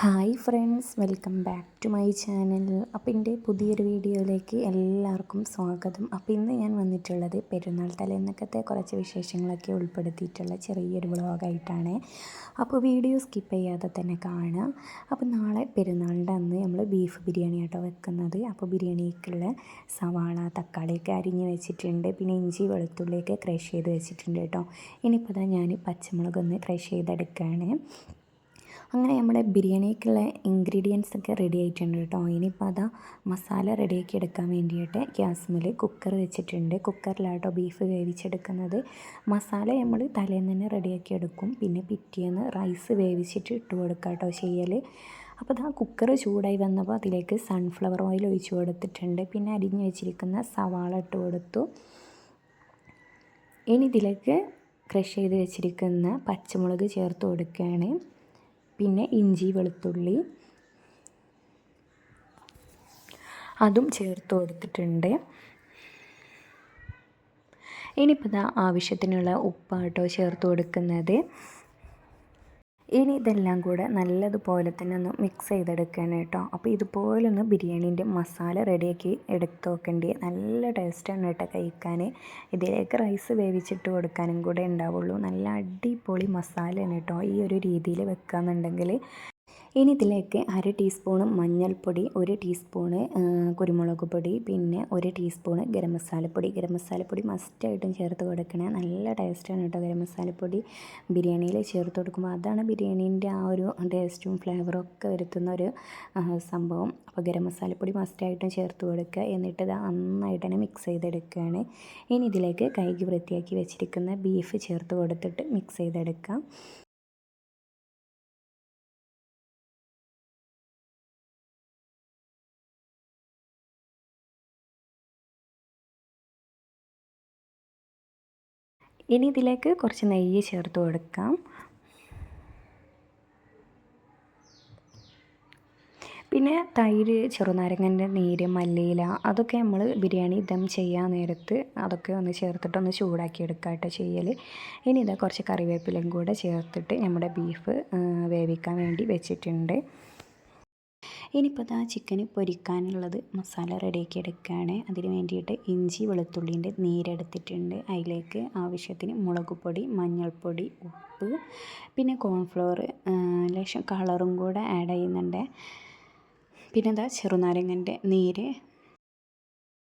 Hi friends welcome back to my channel. അപ്പോൾ എന്റെ പുതിയൊരു വീഡിയോയിലേക്ക് എല്ലാവർക്കും സ്വാഗതം. അപ്പോൾ ഇന്ന് ഞാൻ വന്നിട്ടുള്ളത് പെരുന്നാൾ തലേന്നൊക്കത്തെ കുറച്ച് വിശേഷങ്ങളൊക്കെ ഉൾപ്പെടുത്തിയിട്ടുള്ള ചെറിയൊരു വ്ളോഗായിട്ടാണ്. അപ്പോൾ വീഡിയോ സ്കിപ്പ് ചെയ്യാതെ തന്നെ കാണുക. അപ്പോൾ നാളെ പെരുന്നാളിന്റെ അന്ന് നമ്മൾ ബീഫ് ബിരിയാണി ആട്ടോ വെക്കുന്നത്. അപ്പോൾ ബിരിയാണിക്കുള്ള സവാള തക്കാളിയൊക്കെ അരിഞ്ഞ് വെച്ചിട്ടുണ്ട്. പിന്നെ ഇഞ്ചി വെളുത്തുള്ളിയൊക്കെ ക്രഷ് ചെയ്ത് വെച്ചിട്ടുണ്ട് കേട്ടോ. ഇനിയിപ്പോൾ ഞാൻ പച്ചമുളക് ഒന്ന് ക്രഷ് ചെയ്തെടുക്കുകയാണ് അങ്ങനെ നമ്മുടെ ബിരിയാണിക്കുള്ള ഇൻഗ്രീഡിയൻസ് ഒക്കെ റെഡി ആയിട്ടുണ്ട് കേട്ടോ. ഇനിയിപ്പോൾ അതാ മസാല റെഡിയാക്കി എടുക്കാൻ വേണ്ടിയിട്ട് ഗ്യാസ്മിൽ കുക്കർ വെച്ചിട്ടുണ്ട്. കുക്കറിലാട്ടോ ബീഫ് വേവിച്ചെടുക്കുന്നത്. മസാല നമ്മൾ തലേന്ന് തന്നെ റെഡിയാക്കി എടുക്കും. പിന്നെ പിറ്റേന്ന് റൈസ് വേവിച്ചിട്ട് ഇട്ട് കൊടുക്കുക കേട്ടോ ചെയ്യൽ. അപ്പോൾ ആ കുക്കർ ചൂടായി വന്നപ്പോൾ അതിലേക്ക് സൺഫ്ലവർ ഓയിൽ ഒഴിച്ചു കൊടുത്തിട്ടുണ്ട്. പിന്നെ അരിഞ്ഞു വെച്ചിരിക്കുന്ന സവാള ഇട്ട് കൊടുത്തു. ഇനി ഇതിലേക്ക് ക്രഷ് ചെയ്ത് വെച്ചിരിക്കുന്ന പച്ചമുളക് ചേർത്ത് കൊടുക്കുകയാണ്. പിന്നെ ഇഞ്ചി വെളുത്തുള്ളി. അതും ചേർത്ത് കൊടുത്തിട്ടുണ്ട്. ഇനിയിപ്പോൾ ഇതാ ആവശ്യത്തിനുള്ള ഉപ്പാട്ടോ ചേർത്ത് കൊടുക്കുന്നത്. ഇനി ഇതെല്ലാം കൂടെ നല്ലതുപോലെ തന്നെ ഒന്ന് മിക്സ് ചെയ്തെടുക്കണം കേട്ടോ. അപ്പോൾ ഇതുപോലെ ഒന്ന് ബിരിയാണീന്റെ മസാല റെഡിയാക്കി എടുത്ത് നോക്കേണ്ടി. നല്ല ടേസ്റ്റാണ് കേട്ടോ കഴിക്കാൻ ഇതിലേക്ക് റൈസ് വേവിച്ചിട്ട് കൊടുക്കാനും കൂടെ ഉണ്ടാവുള്ളൂ. നല്ല അടിപൊളി മസാലയാണ് കേട്ടോ ഈ ഒരു രീതിയിൽ വെക്കുകയെന്നുണ്ടെങ്കിൽ ഇനി ഇതിലേക്ക് അര ടീസ്പൂണ് മഞ്ഞൾപ്പൊടി ഒരു ടീസ്പൂണ് കുരുമുളക് പൊടി പിന്നെ ഒരു ടീസ്പൂണ് ഗരം മസാലപ്പൊടി. ഗരം മസാലപ്പൊടി മസ്റ്റായിട്ടും ചേർത്ത് കൊടുക്കണേ. നല്ല ടേസ്റ്റാണ് കേട്ടോ ഗരം മസാലപ്പൊടി. ബിരിയാണിയിൽ ചേർത്ത് കൊടുക്കുമ്പോൾ അതാണ് ബിരിയാണീന്റെ ആ ഒരു ടേസ്റ്റും ഫ്ലേവറും ഒക്കെ വരുത്തുന്ന ഒരു സംഭവം. അപ്പോൾ ഗരം മസാലപ്പൊടി മസ്റ്റായിട്ടും ചേർത്ത് കൊടുക്കുക. എന്നിട്ട് ഇത് നന്നായിട്ട് തന്നെ മിക്സ് ചെയ്തെടുക്കുകയാണ്. ഇനി ഇതിലേക്ക് കൈകി വൃത്തിയാക്കി വെച്ചിരിക്കുന്ന ബീഫ് ചേർത്ത് കൊടുത്തിട്ട് മിക്സ് ചെയ്തെടുക്കാം. ഇനി ഇതിലേക്ക് കുറച്ച് നെയ്യ് ചേർത്ത് കൊടുക്കാം. പിന്നെ തൈര് ചെറുനാരങ്ങന്റെ നീര് മല്ലിയില അതൊക്കെ നമ്മൾ ബിരിയാണി ദം ചെയ്യാൻ നേരത്ത് അതൊക്കെ ഒന്ന് ചേർത്തിട്ട് ഒന്ന് ചൂടാക്കി കേട്ടോ ചെയ്യൽ ഇനി ഇതാ കുറച്ച് കറിവേപ്പിലയും കൂടെ ചേർത്തിട്ട് നമ്മുടെ ബീഫ് വേവിക്കാൻ വേണ്ടി വെച്ചിട്ടുണ്ട്. ഇനിയിപ്പോൾ ആ ചിക്കന് പൊരിക്കാനുള്ളത് മസാല റെഡിയാക്കി എടുക്കുകയാണ് അതിന് വേണ്ടിയിട്ട് ഇഞ്ചി വെളുത്തുള്ളിന്റെ നീരെടുത്തിട്ടുണ്ട് അതിലേക്ക് ആവശ്യത്തിന് മുളക് പൊടി മഞ്ഞൾപ്പൊടി ഉപ്പ് പിന്നെ കോൺഫ്ലോർ ലേശം കളറും കൂടെ ആഡ് ചെയ്യുന്നുണ്ട്. പിന്നെ എന്താ ചെറുനാരങ്ങന്റെ നീര്.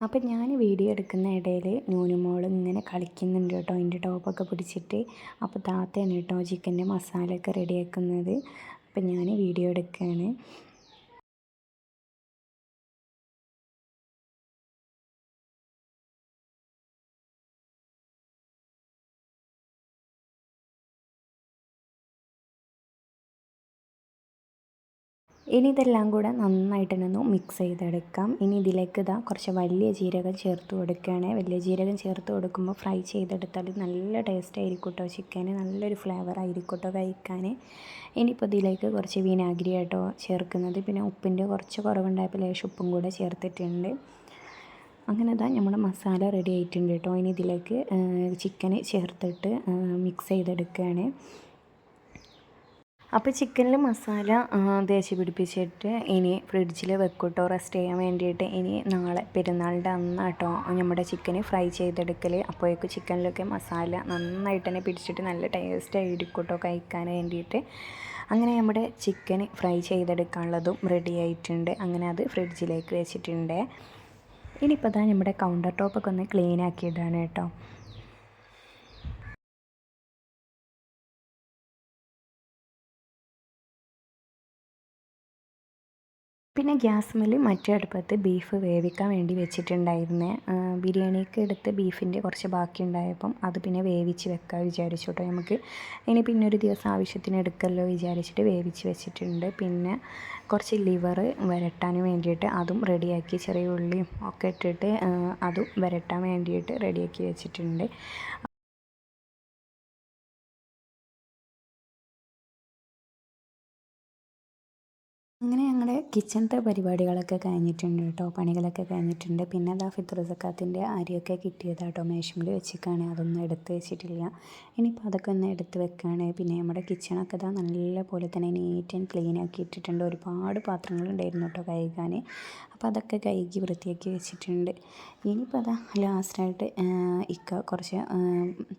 അപ്പം ഞാൻ വീഡിയോ എടുക്കുന്ന ഇടയിൽ ന്യൂനുമോൾ ഇങ്ങനെ കളിക്കുന്നുണ്ട് കേട്ടോ. അതിന്റെ ടോപ്പൊക്കെ പിടിച്ചിട്ട്. അപ്പോൾ താത്തയാണ് കേട്ടോ ചിക്കന്റെ മസാലയൊക്കെ റെഡിയാക്കുന്നത് അപ്പം ഞാൻ വീഡിയോ എടുക്കുകയാണ് ഇനി ഇതെല്ലാം കൂടെ നന്നായിട്ട് തന്നെ മിക്സ് ചെയ്തെടുക്കാം. ഇനി ഇതിലേക്ക് ഇതാ കുറച്ച് വലിയ ജീരകം ചേർത്ത് കൊടുക്കുകയാണ്. വലിയ ജീരകം ചേർത്ത് കൊടുക്കുമ്പോൾ ഫ്രൈ ചെയ്തെടുത്താൽ നല്ല ടേസ്റ്റ് ആയിരിക്കും കേട്ടോ ചിക്കന് നല്ലൊരു ഫ്ലേവർ ആയിരിക്കും കേട്ടോ കഴിക്കാൻ ഇനിയിപ്പോൾ ഇതിലേക്ക് കുറച്ച് വിനാഗിരി ആയിട്ടോ ചേർക്കുന്നത്. പിന്നെ ഉപ്പിന്റെ കുറച്ച് കുറവുണ്ടായപ്പോൾ ലേശം ഉപ്പും കൂടെ ചേർത്തിട്ടുണ്ട്. അങ്ങനെ ഇതാ നമ്മുടെ മസാല റെഡി ആയിട്ടുണ്ട് കേട്ടോ ഇനി ഇതിലേക്ക് ചിക്കന് ചേർത്തിട്ട് മിക്സ് ചെയ്തെടുക്കുകയാണ്. അപ്പോൾ ചിക്കനിൽ മസാല തേച്ച് പിടിപ്പിച്ചിട്ട് ഇനി ഫ്രിഡ്ജിൽ വെക്കൂട്ടോ. റെസ്റ്റ് ചെയ്യാൻ വേണ്ടിയിട്ട് ഇനി നാളെ പെരുന്നാളിന്റെ അന്നാട്ടോ നമ്മുടെ ചിക്കന് ഫ്രൈ ചെയ്തെടുക്കൽ അപ്പോഴേക്ക് ചിക്കനിലൊക്കെ മസാല നന്നായിട്ട് തന്നെ പിടിച്ചിട്ട് നല്ല ടേസ്റ്റ് ആയിരിക്കും കേട്ടോ കഴിക്കാൻ വേണ്ടിയിട്ട്. അങ്ങനെ നമ്മുടെ ചിക്കൻ ഫ്രൈ ചെയ്തെടുക്കാനുള്ളതും റെഡി ആയിട്ടുണ്ട്. അങ്ങനെ അത് ഫ്രിഡ്ജിലേക്ക് വെച്ചിട്ടുണ്ട്. ഇനിയിപ്പോൾ തന്നെ നമ്മുടെ കൗണ്ടർ ടോപ്പൊക്കെ ഒന്ന് ക്ലീൻ ആക്കിയിടാണ് കേട്ടോ. പിന്നെ ഗ്യാസ്മിൽ മറ്റേ അടുപ്പത്ത് ബീഫ് വേവിക്കാൻ വേണ്ടി വെച്ചിട്ടുണ്ടായിരുന്നേ. ബിരിയാണിക്ക് എടുത്ത് ബീഫിന്റെ കുറച്ച് ബാക്കി ഉണ്ടായപ്പം അത് പിന്നെ വേവിച്ച് വെക്കാൻ വിചാരിച്ചു കേട്ടോ നമുക്ക് ഇനി പിന്നെ ഒരു ദിവസം ആവശ്യത്തിന് എടുക്കല്ലോ വിചാരിച്ചിട്ട് വേവിച്ച് വെച്ചിട്ടുണ്ട്. പിന്നെ കുറച്ച് ലിവർ വരട്ടാൻ വേണ്ടിയിട്ട് അതും റെഡിയാക്കി ചെറിയ ഉള്ളിയും ഒക്കെ ഇട്ടിട്ട് അതും വരട്ടാൻ വേണ്ടിയിട്ട് റെഡിയാക്കി വെച്ചിട്ടുണ്ട്. അങ്ങനെ ഞങ്ങളുടെ കിച്ചണത്തെ പരിപാടികളൊക്കെ കഴിഞ്ഞിട്ടുണ്ട് കേട്ടോ. പണികളൊക്കെ കഴിഞ്ഞിട്ടുണ്ട്. പിന്നെ അതാ ഫിത്ർ സക്കാത്തിന്റെ അരിയൊക്കെ കിട്ടിയത് കേട്ടോ മേശമിൽ വെച്ചിക്കാണ്. അതൊന്നും എടുത്ത് വെച്ചിട്ടില്ല. ഇനിയിപ്പോൾ അതൊക്കെ ഒന്ന് എടുത്ത് വെക്കുകയാണ് പിന്നെ നമ്മുടെ കിച്ചണൊക്കെ ഇതാ നല്ല പോലെ തന്നെ നീറ്റ് ആൻഡ് ക്ലീൻ ആക്കി ഇട്ടിട്ടുണ്ട്. ഒരുപാട് പാത്രങ്ങളുണ്ടായിരുന്നു കേട്ടോ കഴുകാൻ. അപ്പോൾ അതൊക്കെ കഴുകി വൃത്തിയാക്കി വെച്ചിട്ടുണ്ട്. ഇനിയിപ്പോൾ അതാ ലാസ്റ്റായിട്ട് ഇക്ക കുറച്ച്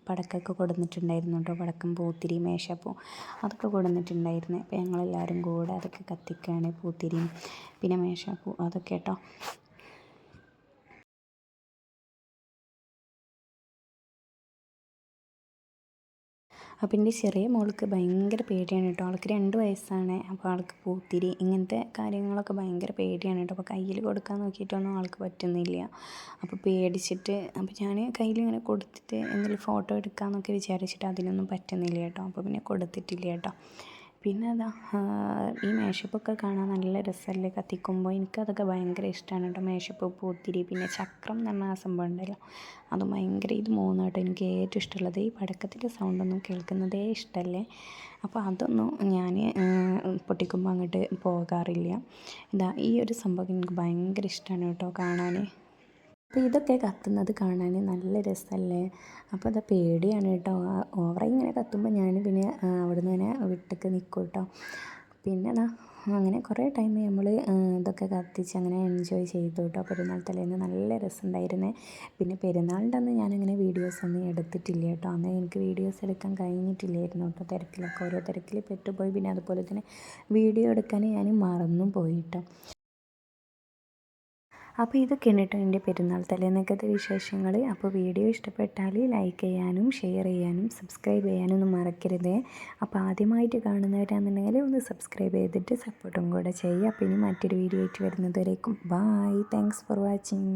പടക്കൊക്കെ കൊടുന്നിട്ടുണ്ടായിരുന്നു കേട്ടോ. പടക്കം പൂത്തിരി മേശപ്പൂ അതൊക്കെ കൊടുന്നിട്ടുണ്ടായിരുന്നു. അപ്പോൾ ഞങ്ങളെല്ലാവരും കൂടെ അതൊക്കെ കത്തിക്കുകയാണ് പൂത്തിരിയും. പിന്നെ മേശാപ്പൂ അതൊക്കെ കേട്ടോ. അപ്പം എന്റെ ചെറിയ മോൾക്ക് ഭയങ്കര പേടിയാണ് കേട്ടോ. ആൾക്ക് രണ്ട് വയസ്സാണ്. അപ്പോൾ ആൾക്ക് പൂത്തിരി ഇങ്ങനത്തെ കാര്യങ്ങളൊക്കെ ഭയങ്കര പേടിയാണ് കേട്ടോ. അപ്പോൾ കയ്യിൽ കൊടുക്കാൻ നോക്കിയിട്ടൊന്നും ആൾക്ക് പറ്റുന്നില്ല. അപ്പോൾ പേടിച്ചിട്ട് അപ്പോൾ ഞാൻ കയ്യിൽ ഇങ്ങനെ കൊടുത്തിട്ട് എന്തെങ്കിലും ഫോട്ടോ എടുക്കാമെന്നൊക്കെ വിചാരിച്ചിട്ട് അതിനൊന്നും പറ്റുന്നില്ല കേട്ടോ. അപ്പോൾ പിന്നെ കൊടുത്തിട്ടില്ല കേട്ടോ. പിന്നെ അതാ ഈ മേശപ്പൊക്കെ കാണാൻ നല്ല രസമല്ലേ? കത്തിക്കുമ്പോൾ എനിക്കതൊക്കെ ഭയങ്കര ഇഷ്ടമാണ് കേട്ടോ. മേശപ്പ് പൂത്തിരി പിന്നെ ചക്രം എന്ന് പറഞ്ഞ ആ സംഭവം ഉണ്ടല്ലോ. അത് ഭയങ്കര ഇത് മൂന്നായിട്ട് എനിക്ക് ഏറ്റവും ഇഷ്ടമുള്ളത്. ഈ പടക്കത്തിന്റെ സൗണ്ടൊന്നും കേൾക്കുന്നതേ ഇഷ്ടമല്ലേ? അപ്പോൾ അതൊന്നും ഞാൻ പൊട്ടിക്കുമ്പോൾ അങ്ങോട്ട് പോകാറില്ല. ഇതാ ഈ ഒരു സംഭവം എനിക്ക് ഭയങ്കര ഇഷ്ടമാണ് കേട്ടോ കാണാൻ. അപ്പോൾ ഇതൊക്കെ കത്തുന്നത് കാണാൻ നല്ല രസമല്ലേ അപ്പോൾ അത് പേടിയാണ് കേട്ടോ. ഓവറായി ഇങ്ങനെ കത്തുമ്പോൾ ഞാൻ പിന്നെ അവിടെ നിന്ന് തന്നെ വിട്ടൊക്കെ നിൽക്കും കേട്ടോ. പിന്നെ അതാ അങ്ങനെ കുറേ ടൈം നമ്മൾ ഇതൊക്കെ കത്തിച്ച് അങ്ങനെ എൻജോയ് ചെയ്തു കേട്ടോ. പെരുന്നാൾ തലേന്ന് നല്ല രസമുണ്ടായിരുന്നേ പിന്നെ പെരുന്നാളിന്റെ അന്ന് ഞാനങ്ങനെ വീഡിയോസ് ഒന്നും എടുത്തിട്ടില്ല കേട്ടോ. അന്ന് എനിക്ക് വീഡിയോസ് എടുക്കാൻ കഴിഞ്ഞിട്ടില്ലായിരുന്നു കേട്ടോ തിരക്കിലൊക്കെ. ഓരോ തിരക്കിൽ പെട്ടുപോയി. പിന്നെ അതുപോലെ തന്നെ വീഡിയോ എടുക്കാൻ ഞാൻ മറന്നും പോയി കേട്ടോ. അപ്പോൾ ഇതൊക്കെയാണ് കേട്ടോ എന്റെ പെരുന്നാൾ തലേന്നൊക്കത്തെ വിശേഷങ്ങൾ. അപ്പോൾ വീഡിയോ ഇഷ്ടപ്പെട്ടാൽ ലൈക്ക് ചെയ്യാനും ഷെയർ ചെയ്യാനും സബ്സ്ക്രൈബ് ചെയ്യാനും ഒന്നും മറക്കരുത്. അപ്പോൾ ആദ്യമായിട്ട് കാണുന്നവരാണെന്നുണ്ടെങ്കിൽ ഒന്ന് സബ്സ്ക്രൈബ് ചെയ്തിട്ട് സപ്പോർട്ടും കൂടെ ചെയ്യുക. അപ്പോൾ ഇനി മറ്റൊരു വീഡിയോ ആയിട്ട് വരുന്നതുവരേക്കും. Bye thanks for watching